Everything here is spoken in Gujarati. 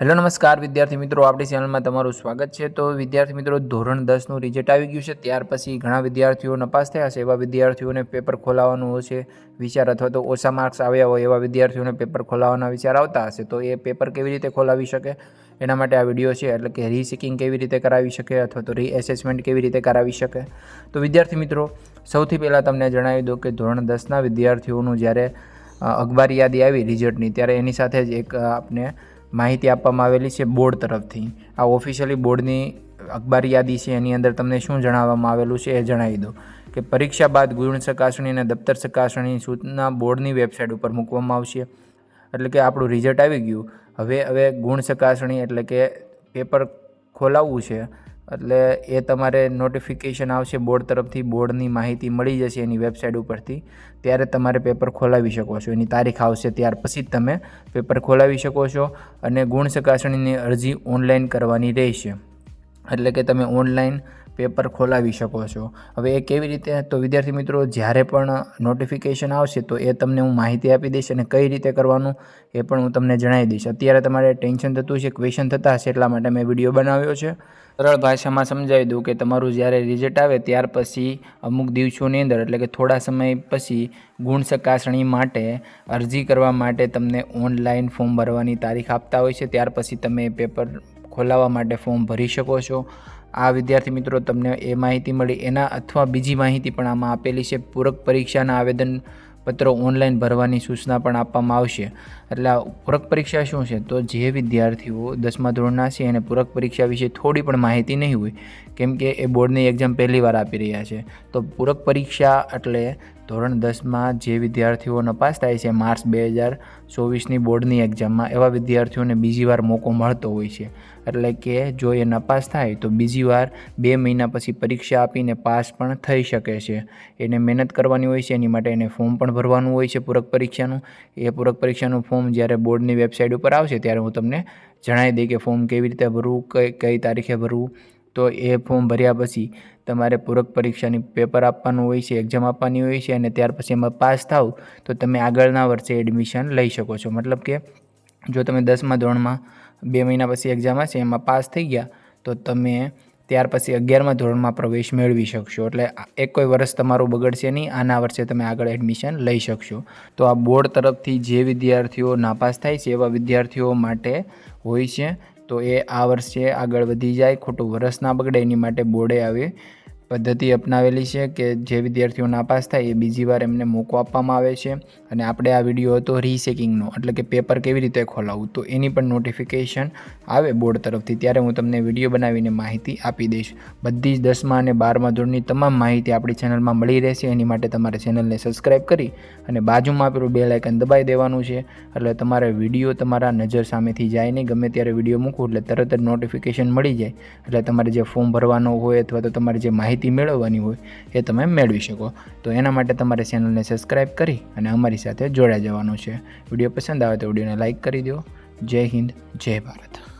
હેલો નમસ્કાર, વિદ્યાર્થી મિત્રો, આપણી ચેનલમાં તમારું સ્વાગત છે. તો વિદ્યાર્થી મિત્રો, ધોરણ દસનું રિઝલ્ટ આવી ગયું છે. ત્યાર પછી ઘણા વિદ્યાર્થીઓ નપાસ થયા છે. એવા વિદ્યાર્થીઓને પેપર ખોલાવવાનું હશે વિચાર અથવા તો ઓછા માર્ક્સ આવ્યા હોય એવા વિદ્યાર્થીઓને પેપર ખોલાવવાના વિચાર આવતા હશે. તો એ પેપર કેવી રીતે ખોલાવી શકે? એના માટે આ વીડિયો છે. એટલે કે રીસિકિંગ કેવી રીતે કરાવી શકે અથવા તો રીએસેસમેન્ટ કેવી રીતે કરાવી શકે? તો વિદ્યાર્થી મિત્રો, સૌથી પહેલાં તમને જણાવી દઉં કે ધોરણ દસના વિદ્યાર્થીઓનું જ્યારે અખબાર યાદી આવી રિઝલ્ટની ત્યારે એની સાથે જ એક આપને માહિતી આપવામાં આવેલી છે બોર્ડ તરફથી. આ ઓફિશિયલી બોર્ડની અખબાર યાદી છે, એની અંદર તમને શું જણાવવામાં આવેલું છે એ જણાવી દો. કે પરીક્ષા બાદ ગુણ ચકાસણી અને દફતર ચકાસણી સૂચના બોર્ડની વેબસાઇટ ઉપર મૂકવામાં આવશે. એટલે કે આપણું રિઝલ્ટ આવી ગયું. હવે હવે ગુણ ચકાસણી એટલે કે પેપર ખોલાવવું છે. એટલે એ તમારે નોટિફિકેશન આવશે બોર્ડ તરફથી બોર્ડની માહિતી મળી જશે એની વેબસાઇટ ઉપરથી. ત્યારે તમારે પેપર ખોલાવી શકો છો. એની તારીખ આવશે ત્યાર પછી જ તમે પેપર ખોલાવી શકો છો અને ગુણ ચકાસણીની અરજી ઓનલાઈન કરવાની રહેશે. એટલે કે તમે ઓનલાઈન પેપર ખોલાવી શકો છો. હવે એ કેવી રીતે? તો વિદ્યાર્થી મિત્રો, જ્યારે પણ નોટિફિકેશન આવશે, તો એ તમને હું માહિતી આપી દઈશ અને કઈ રીતે કરવાનું એ પણ હું તમને જણાવી દઈશ. અત્યારે તમારે ટેન્શન થતું છે ક્વેશ્ચન થતા હશે, એટલા માટે મેં વીડિયો બનાવ્યો છે. સરળ ભાષામાં સમજાવી દઉં કે તમારું જ્યારે રિઝલ્ટ આવે, ત્યાર પછી અમુક દિવસોની અંદર, એટલે કે થોડા સમય પછી, ગુણ ચકાસણી માટે, અરજી કરવા માટે તમને ઓનલાઈન ફોર્મ ભરવાની તારીખ આપતા હોય છે. ત્યાર પછી તમે પેપર ખોલાવવા માટે ફોર્મ ભરી શકો છો. આ વિદ્યાર્થી મિત્રો, તમને એ માહિતી મળી. એના અથવા બીજી માહિતી પણ આમાં આપેલી છે. પૂરક પરીક્ષાના આવેદન પત્રો ઓનલાઈન ભરવાની સૂચના પણ આપવામાં આવશે. એટલે આ પૂરક પરીક્ષા શું છે? તો જે વિદ્યાર્થીઓ દસમા ધોરણના છે, એને પૂરક પરીક્ષા વિશે થોડી પણ માહિતી નહીં હોય, કેમ કે એ બોર્ડની એક્ઝામ પહેલી વાર આપી રહ્યા છે. તો પૂરક પરીક્ષા એટલે ધોરણ દસમાં જે વિદ્યાર્થીઓ નપાસ થાય છે, માર્ચ બે હજાર ચોવીસની બોર્ડની એક્ઝામમાં એવા વિદ્યાર્થીઓને બીજી વાર મોકો મળતો હોય છે. એટલે કે જો એ નપાસ થાય, તો બીજી વાર બે મહિના પછી પરીક્ષા આપીને પાસ પણ થઈ શકે છે. એને મહેનત કરવાની હોય છે, એની માટે એને ફોર્મ પણ ભરવાનું હોય છે પૂરક પરીક્ષાનું. એ પૂરક પરીક્ષાનું ફોર્મ જ્યારે બોર્ડની વેબસાઇટ ઉપર આવશે, ત્યારે હું તમને જણાવી દઈ કે ફોર્મ કેવી રીતે ભરવું, કઈ કઈ તારીખે ભરવું. તો એ ફોર્મ ભર્યા પછી તમારે પૂરક પરીક્ષાની પેપર આપવાનું હોય છે એક્ઝામ આપવાની હોય છે અને ત્યાર પછી એમાં પાસ થાવ, તો તમે આગળના વર્ષે એડમિશન લઈ શકો છો. મતલબ કે જો તમે દસમા ધોરણમાં બે મહિના પછી એક્ઝામ હશે, એમાં પાસ થઈ ગયા, તો તમે ત્યાર પછી અગિયારમા ધોરણમાં પ્રવેશ મેળવી શકશો. એટલે એક કોઈ વર્ષ તમારું બગડશે નહીં, આના વર્ષે તમે આગળ એડમિશન લઈ શકશો. તો આ બોર્ડ તરફથી જે વિદ્યાર્થીઓ નાપાસ થાય છે, એવા વિદ્યાર્થીઓ માટે હોય છે તો એ આ વર્ષે આગળ વધી જાય, ખોટું વરસ ના બગડે, એની માટે બોર્ડે આવી. પદ્ધતિ અપનાવેલી છે કે જે વિદ્યાર્થીઓ નાપાસ થાય એ બીજી વાર એમને મોકો આપવામાં આવે છે. અને આપણે આ વીડિયો હતો રીસેકિંગનો, એટલે કે પેપર કેવી રીતે ખોલાવવું, તો એની પણ નોટિફિકેશન આવે બોર્ડ તરફથી. ત્યારે હું તમને વીડિયો બનાવીને માહિતી આપી દઈશ. બધી જ દસમા અને બારમા ધોરણની તમામ માહિતી આપણી ચેનલમાં મળી રહેશે. એની માટે તમારે ચેનલને સબસ્ક્રાઈબ કરી અને બાજુમાં આપેલું બે લાઇકન દબાઈ દેવાનું છે. એટલે તમારે વીડિયો તમારા નજર સામેથી જાય નહીં. ગમે ત્યારે વીડિયો મૂકું એટલે તરત જ નોટિફિકેશન મળી જાય. એટલે તમારે જે ફોર્મ ભરવાનો હોય અથવા તો તમારે જે માહિતી મેળવવાની હોય એ તમે મેળવી શકો. તો એના માટે તમારે ચેનલને સબસ્ક્રાઈબ કરી અને અમારી સાથે જોડાઈ જવાનું છે. વીડિયો પસંદ આવે તો વિડીયોને લાઇક કરી દો. જય હિન્દ, જય ભારત.